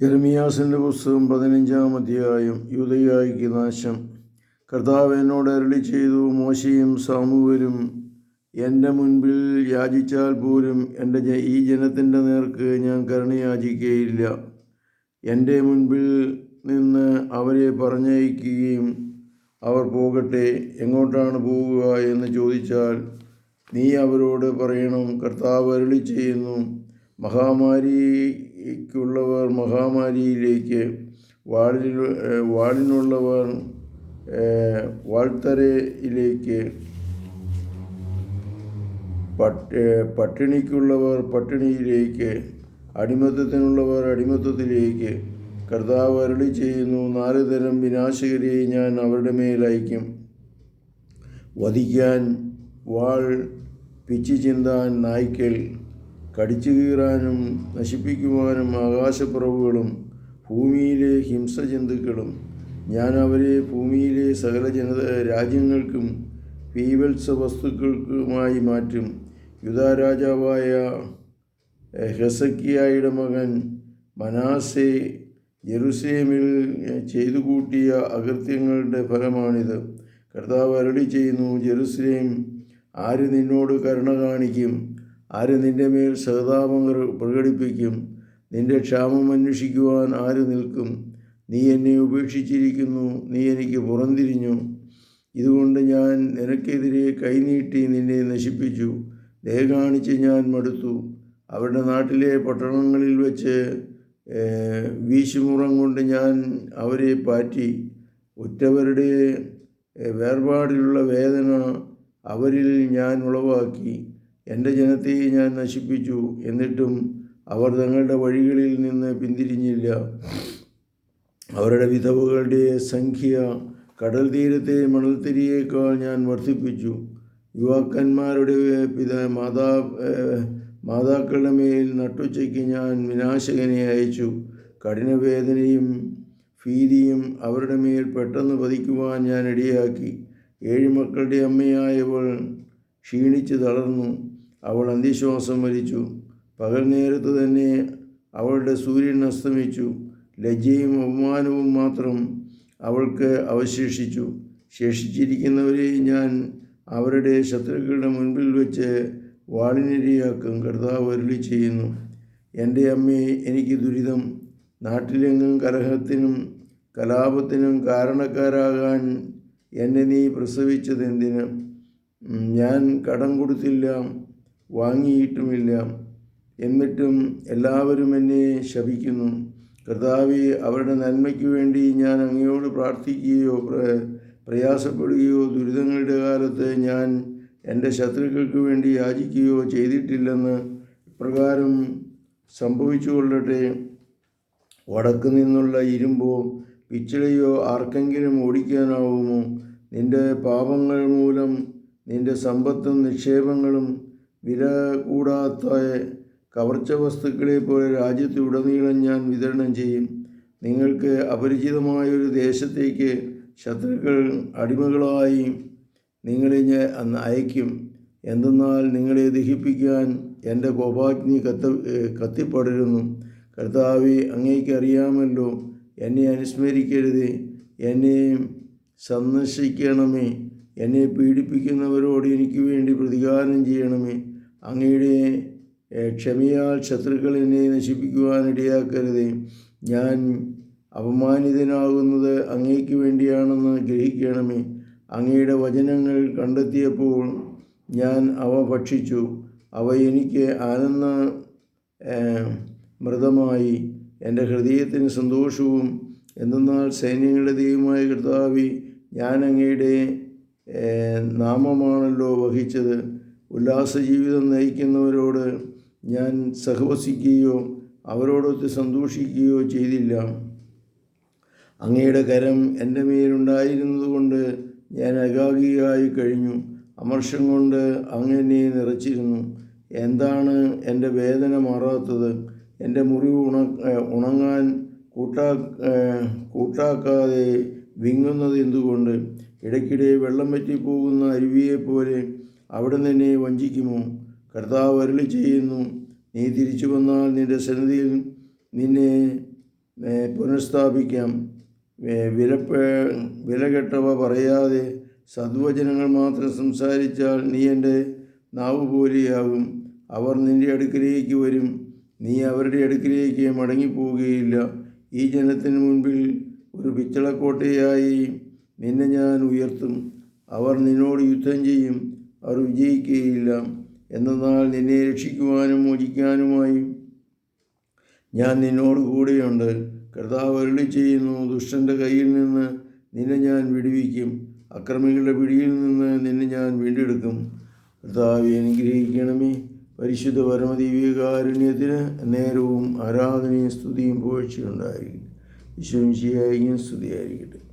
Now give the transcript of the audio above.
യെരമിയാസിന്റെ പുസ്തകം പതിനഞ്ചാം അധ്യായം യുദ്ധയായിക്ക് നാശം. കർത്താവ് എന്നോട് അരളി ചെയ്തു മോശയും സാമൂവരും എന്റെ മുൻപിൽ യാചിച്ചാൽ പോലും എന്റെ ഈ ജനത്തിന്റെ നേർക്ക് ഞാൻ കരുണയാചിക്കുകയില്ല എന്റെ മുൻപിൽ നിന്ന് അവരെ പറഞ്ഞയക്കുകയും അവർ പോകട്ടെ എങ്ങോട്ടാണ് പോവുക എന്ന് ചോദിച്ചാൽ നീ അവരോട് പറയണം കർത്താവ് അരളി ചെയ്യുന്നു മഹാമാരിക്കുള്ളവർ മഹാമാരിയിലേക്ക് വാളിൽ വാളിനുള്ളവർ വാൾത്തരയിലേക്ക് പട്ടിണിക്കുള്ളവർ പട്ടിണിയിലേക്ക് അടിമത്തത്തിനുള്ളവർ അടിമത്തത്തിലേക്ക് കർത്താവ് അരുളി ചെയ്യുന്നു നാല് തരം വിനാശകരെ ഞാൻ അവരുടെ മേൽ അയക്കും വധിക്കാൻ വാൾ പിച്ചു ചിന്താൻ നായ്ക്കൽ കടിച്ചു കീറാനും നശിപ്പിക്കുവാനും ആകാശപ്പുറവുകളും ഭൂമിയിലെ ഹിംസജന്തുക്കളും ഞാൻ അവരെ ഭൂമിയിലെ സകല ജനത രാജ്യങ്ങൾക്കും പീവത്സ വസ്തുക്കൾക്കുമായി മാറ്റും. യുധാരാജാവായ ഹെസക്കിയായുടെ മകൻ മനാസെ ജെറുസലേമിൽ ചെയ്തു കൂട്ടിയ അകൃത്യങ്ങളുടെ ഫലമാണിത്. കർത്താവ് അരളി ചെയ്യുന്നു ജെറുസലേം ആര് നിന്നോട് കരുണ കാണിക്കും? ആര് നിന്റെ മേൽ സഹതാപം പ്ര- പ്രകടിപ്പിക്കും? നിന്റെ ക്ഷാമം അന്വേഷിക്കുവാൻ ആര് നിൽക്കും? നീ എന്നെ ഉപേക്ഷിച്ചിരിക്കുന്നു നീ എനിക്ക് പുറംതിരിഞ്ഞു. ഇതുകൊണ്ട് ഞാൻ നിനക്കെതിരെ കൈനീട്ടി നിന്നെ നശിപ്പിച്ചു. ദയ കാണിച്ച് ഞാൻ മടുത്തു. അവരുടെ നാട്ടിലെ പട്ടണങ്ങളിൽ വെച്ച് വീശുമുറം കൊണ്ട് ഞാൻ അവരെ പാറ്റി. ഉറ്റവരുടെ വേർപാടിലുള്ള വേദന അവരിൽ ഞാൻ ഉളവാക്കി. എന്റെ ജനത്തെ ഞാൻ നശിപ്പിച്ചു. എന്നിട്ടും അവർ തങ്ങളുടെ വഴികളിൽ നിന്ന് പിന്തിരിഞ്ഞില്ല. അവരുടെ വിധവകളുടെ സംഖ്യ കടൽ തീരത്തെ മണൽത്തിരിയേക്കാൾ ഞാൻ വർദ്ധിപ്പിച്ചു. യുവാക്കന്മാരുടെ പിത മാതാ മാതാക്കളുടെ മേൽ നട്ടുച്ചയ്ക്ക് ഞാൻ വിനാശകനെ അയച്ചു. കഠിനവേദനയും ഭീതിയും അവരുടെ മേൽ പെട്ടെന്ന് പതിക്കുവാൻ ഞാൻ ഇടയാക്കി. ഏഴ് മക്കളുടെ അമ്മയായവൾ ക്ഷീണിച്ച് തളർന്നു. അവൾ അന്ത്യശ്വാസം വലിച്ചു. പകൽ നേരത്ത് തന്നെ അവളുടെ സൂര്യൻ അസ്തമിച്ചു. ലജ്ജയും അപമാനവും മാത്രം അവൾക്ക് അവശേഷിച്ചു. ശേഷിച്ചിരിക്കുന്നവരെ ഞാൻ അവരുടെ ശത്രുക്കളുടെ മുൻപിൽ വെച്ച് വാളിനിരയാക്കും. കർത്താവ് അരുളി ചെയ്യുന്നു. എന്റെ അമ്മേ എനിക്ക് ദുരിതം. നാട്ടിലെങ്ങും കലഹത്തിനും കലാപത്തിനും കാരണക്കാരാകാൻ എന്നെ നീ പ്രസവിച്ചതെന്തിന്? ഞാൻ കടം കൊടുത്തില്ല. വാങ്ങിയിട്ടുമില്ല. എന്നിട്ടും എല്ലാവരും എന്നെ ശപിക്കുന്നു. കർത്താവെ അവരുടെ നന്മയ്ക്ക് വേണ്ടി ഞാൻ അങ്ങയോട് പ്രാർത്ഥിക്കുകയോ പ്ര- പ്രയാസപ്പെടുകയോ ദുരിതങ്ങളുടെ കാലത്ത് ഞാൻ എന്റെ ശത്രുക്കൾക്ക് വേണ്ടി യാചിക്കുകയോ ചെയ്തിട്ടില്ലെന്ന് ഇപ്രകാരം സംഭവിച്ചു കൊള്ളട്ടെ. വടക്ക് നിന്നുള്ള ഇരുമ്പോ പിച്ചിളയോ ആർക്കെങ്കിലും ഓടിക്കാനാവുമോ? നിന്റെ പാപങ്ങൾ മൂലം നിന്റെ സമ്പത്തും നിക്ഷേപങ്ങളും വില കൂടാത്ത കവർച്ച വസ്തുക്കളെ പോലെ രാജ്യത്തുടനീളം ഞാൻ വിതരണം ചെയ്യും. നിങ്ങൾക്ക് അപരിചിതമായ ഒരു ദേശത്തേക്ക് ശത്രുക്കൾ അടിമകളായി നിങ്ങളെ ഞാൻ അയക്കും എന്തെന്നാൽ നിങ്ങളെ ദഹിപ്പിക്കാൻ എന്റെ കോപാഗ്നി കത്ത കത്തിപ്പടരുന്നു. കർത്താവെ അങ്ങേക്ക് അറിയാമല്ലോ എന്നെ അനുസ്മരിക്കരുത്. എന്നെ സന്ദർശിക്കണമേ. എന്നെ പീഡിപ്പിക്കുന്നവരോട് എനിക്ക് വേണ്ടി പ്രതികാരം ചെയ്യണമേ. അങ്ങയുടെ ക്ഷമയാൽ ശത്രുക്കൾ എന്നെ നശിപ്പിക്കുവാനിടയാക്കരുതേ ഞാൻ അപമാനിതനാകുന്നത് അങ്ങേക്ക് വേണ്ടിയാണെന്ന് ഗ്രഹിക്കണമേ. അങ്ങയുടെ വചനങ്ങൾ കണ്ടെത്തിയപ്പോൾ ഞാൻ അവ ഭക്ഷിച്ചു. അവ എനിക്ക് ആനന്ദ മൃതമായി. എന്റെ ഹൃദയത്തിന് സന്തോഷവും എന്തെന്നാൽ സൈന്യങ്ങളുടെ ദൈവമായ കർത്താവി ഞാൻ അങ്ങയുടെ നാമമാണല്ലോ വഹിച്ചത്. ഉല്ലാസ ജീവിതം നയിക്കുന്നവരോട് ഞാൻ സഹവസിക്കുകയോ അവരോടൊത്ത് സന്തോഷിക്കുകയോ ചെയ്തില്ല. അങ്ങയുടെ കരം എന്റെ മേലുണ്ടായിരുന്നതുകൊണ്ട് ഞാൻ അകാഗിയായി കഴിഞ്ഞു. അമർഷം കൊണ്ട് അങ്ങനെ നിറച്ചിരുന്നു. എന്താണ് എന്റെ വേദന മാറാത്തത്? എന്റെ മുറിവ് ഉണ ഉണങ്ങാൻ കൂട്ടാ കൂട്ടാക്കാതെ വിങ്ങുന്നത് എന്തുകൊണ്ട്? ഇടയ്ക്കിടെ വെള്ളം പറ്റിപ്പോകുന്ന അരുവിയെപ്പോലെ അവിടെ നിന്നെ വഞ്ചിക്കുമോ? കർത്താവ് അരുളി ചെയ്യുന്നു. നീ തിരിച്ചു വന്നാൽ നിന്റെ സന്നിധിയിൽ നിന്നെ പുനഃസ്ഥാപിക്കാം. വില വിലപ്പ വിലകെട്ടവ പറയാതെ സദ്വചനങ്ങൾ മാത്രം സംസാരിച്ചാൽ നീ എന്റെ നാവ് പോലെയാകും അവർ നിന്റെ അടുക്കിലേക്ക് വരും. നീ അവരുടെ അടുക്കിലേക്ക് മടങ്ങിപ്പോവുകയില്ല. ഈ ജനത്തിന് മുൻപിൽ ഒരു പിച്ചളക്കോട്ടയായി നിന്നെ ഞാൻ ഉയർത്തും. അവർ നിന്നോട് യുദ്ധം ചെയ്യും. അവർ വിജയിക്കുകയില്ല. എന്നാൽ നിന്നെ രക്ഷിക്കുവാനും മോചിക്കാനുമായി ഞാൻ നിന്നോട് കൂടെയുണ്ട്. കർത്താവ് അരുളി ചെയ്യുന്നു ദുഷ്ടന്റെ കയ്യിൽ നിന്ന് നിന്നെ ഞാൻ വിടുവിക്കും. അക്രമികളുടെ പിടിയിൽ നിന്ന് നിന്നെ ഞാൻ വീണ്ടെടുക്കും. കർത്താവ് അനുഗ്രഹിക്കണമേ. പരിശുദ്ധ പരമദീവികാരുണ്യത്തിന് നേരവും ആരാധനയും സ്തുതിയും പുകഴ്ചയുണ്ടായിരിക്കും വിശ്വംശിയായിരിക്കും സ്തുതിയായിരിക്കട്ടെ.